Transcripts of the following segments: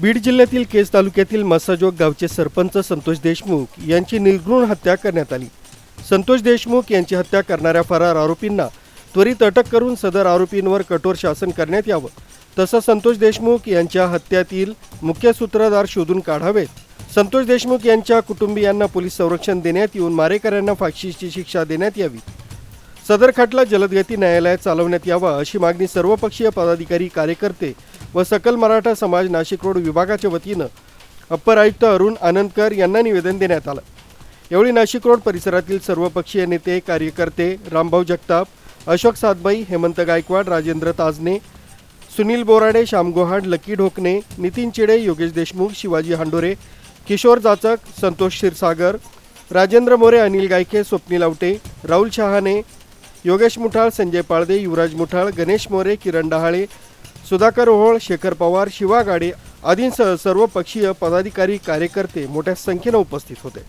बीड जिल्ह्यातील केज तालुक्यातील मसाजोग गावचे सरपंच संतोष देशमुख यांची निर्घृण हत्या करण्यात आली. संतोष देशमुख यांची हत्या करणाऱ्या फरार आरोपींना त्वरित अटक करून सदर आरोपींवर कठोर शासन करण्यात यावं. तसं संतोष देशमुख यांच्या हत्यातील मुख्य सूत्रधार शोधून काढावेत. संतोष देशमुख यांच्या कुटुंबियांना पोलीस संरक्षण देण्यात येऊन मारेकऱ्यांना फाशीची शिक्षा देण्यात यावी. सदर खटला जलदगती न्यायालयात चालवण्यात यावा अशी मागणी सर्वपक्षीय पदाधिकारी कार्यकर्ते व सकल मराठा समाज नाशिक रोड विभागाच्या वतीनं अप्पर आयुक्त अरुण आनंदकर यांना निवेदन देण्यात आलं. यावेळी नाशिक रोड परिसरातील सर्वपक्षीय नेते कार्यकर्ते रामभाऊ जगताप अशोक सातबाई हेमंत गायकवाड राजेंद्र ताजने सुनील बोराडे श्याम गोहाड लकी ढोकणे नितीन चिडे योगेश देशमुख शिवाजी हांडोरे किशोर जाचक संतोष क्षीरसागर राजेंद्र मोरे अनिल गायके स्वप्नील आवटे राहुल शहाणे योगेश मुठाळ संजय पाळदे युवराज मुठाळ गणेश मोरे किरण डहाळे सुधाकर ओहोळ शेखर पवार शिवा गाडे आदींसह सर्व पक्षीय पदाधिकारी कार्यकर्ते मोठ्या संख्येनं उपस्थित होते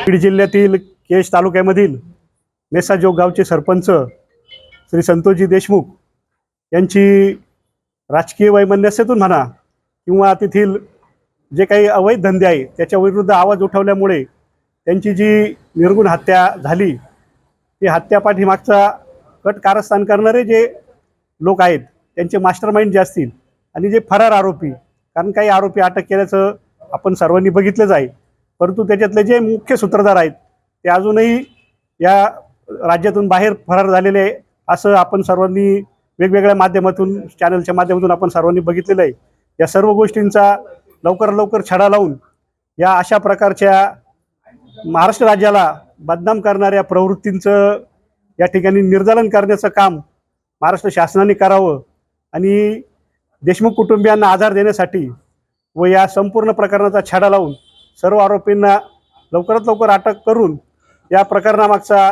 बीड जिल्ह्यातील केश तालुक्यामधील मेसाजोग गावचे सरपंच श्री संतोषजी देशमुख यांची राजकीय वैमनस्यातून म्हणा किंवा तेथील जे काही अवैध धंदे आहे त्याच्या विरुद्ध आवाज उठवल्यामुळे त्यांची जी निर्गुण हत्या झाली ती हत्या पाठीमागचा कट कारस्थान करणारे जे लोक आहेत त्यांचे मास्टर माइंड जे असतील आणि जे फरार आरोपी कारण काही आरोपी अटक केल्याचं आपण सर्वांनी बघितलंच आहे. परंतु त्याच्यातले जे मुख्य सूत्रधार आहेत ते अजूनही या राज्यातून बाहेर फरार झालेले आहे असं आपण सर्वांनी वेगवेगळ्या माध्यमातून चॅनलच्या माध्यमातून आपण सर्वांनी बघितलेलं आहे. या सर्व गोष्टींचा लवकर लवकर छडा लावून या अशा प्रकारच्या महाराष्ट्र राज्याला बदनाम करणाऱ्या प्रवृत्तींचं या ठिकाणी निर्दालन करण्याचं काम महाराष्ट्र शासनाने करावं आणि देशमुख कुटुंबियांना आधार देण्यासाठी व या संपूर्ण प्रकरणाचा छडा लावून सर्व आरोपींना लवकरात लवकर अटक करून या प्रकरणामागचा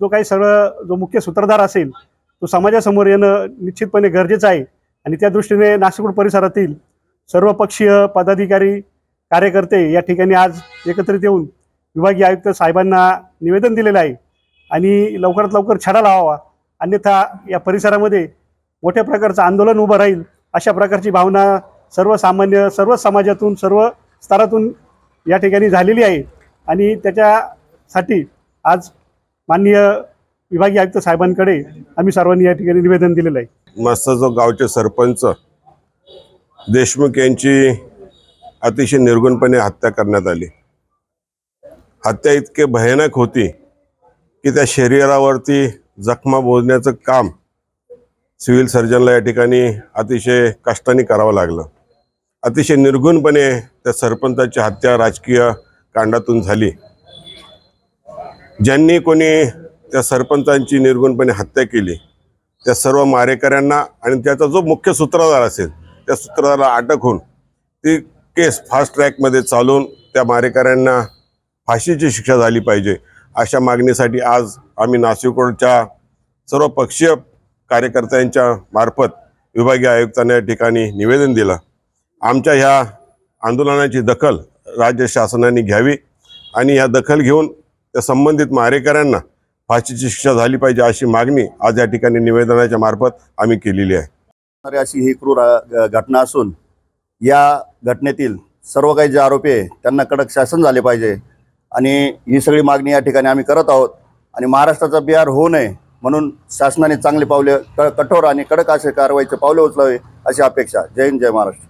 जो काही सर्व जो मुख्य सूत्रधार असेल तो समाजासमोर येणं निश्चितपणे गरजेचं आहे. आणि त्या दृष्टीने नाशिक परिसरातील सर्व पक्षीय पदाधिकारी कार्यकर्ते या ठिकाणी आज एकत्रित येऊन विभागीय आयुक्त साहेबांना निवेदन दिलेलं आहे. आणि लवकरात लवकर छडा लावावा. अन्यथा या परिसरामध्ये मोठ्या प्रकारचं आंदोलन उभं राहील अशा प्रकारची भावना सर्वसामान्य सर्व समाजातून सर्व स्तरातून या ठिकाणी झालेली आहे. आणि त्याच्या साठी आज माननीय विभागीय आयुक्त साहेबांकडे आम्ही सर्वांनी या ठिकाणी निवेदन दिलेलं आहे. मस्ताजो गावचे सरपंच देशमुख यांची अतिशय निर्गुणपणे हत्या करण्यात आली. हत्या इतके भयानक होती की त्या शरीरावरती जखमा बोजण्याचं काम सिव्हिल सर्जनला या ठिकाणी अतिशय कष्टाने करावं लागलं. अतिशय निर्गुणपणे त्या सरपंचाची हत्या राजकीय कांडातून झाली. ज्यांनी कोणी त्या सरपंचांची निर्गुणपणे हत्या केली त्या सर्व मारेकऱ्यांना आणि त्याचा जो मुख्य सूत्रधार असेल त्या सूत्रधाराला अटक होऊन ती केस फास्ट ट्रॅकमध्ये चालून त्या मारेकऱ्यांना फाशीची शिक्षा झाली पाहिजे. अशा मागणीसाठी आज आम्ही नाशिकोडच्या सर्व पक्षीय कार्यकर्त्यांच्या मार्फत विभागीय आयुक्तांना या ठिकाणी निवेदन दिलं. आमच्या ह्या आंदोलनाची दखल राज्य शासनाने घ्यावी आणि ह्या दखल घेऊन त्या संबंधित मारेकऱ्यांना फाशीची शिक्षा झाली पाहिजे अशी मागणी आज या ठिकाणी निवेदनाच्या मार्फत आम्ही केलेली आहे. अशी ही क्रूर घटना असून या घटनेतील सर्व काही जे आरोपी आहे त्यांना कडक शासन झाले पाहिजे आणि ही सगळी मागणी या ठिकाणी आम्ही करत आहोत. आणि महाराष्ट्राचा बिहार होऊ नये म्हणून शासनाने चांगले पावले क कठोर आणि कडक असे कारवाईचे पावले उचलावे अशी अपेक्षा. जय हिंद जय महाराष्ट्र.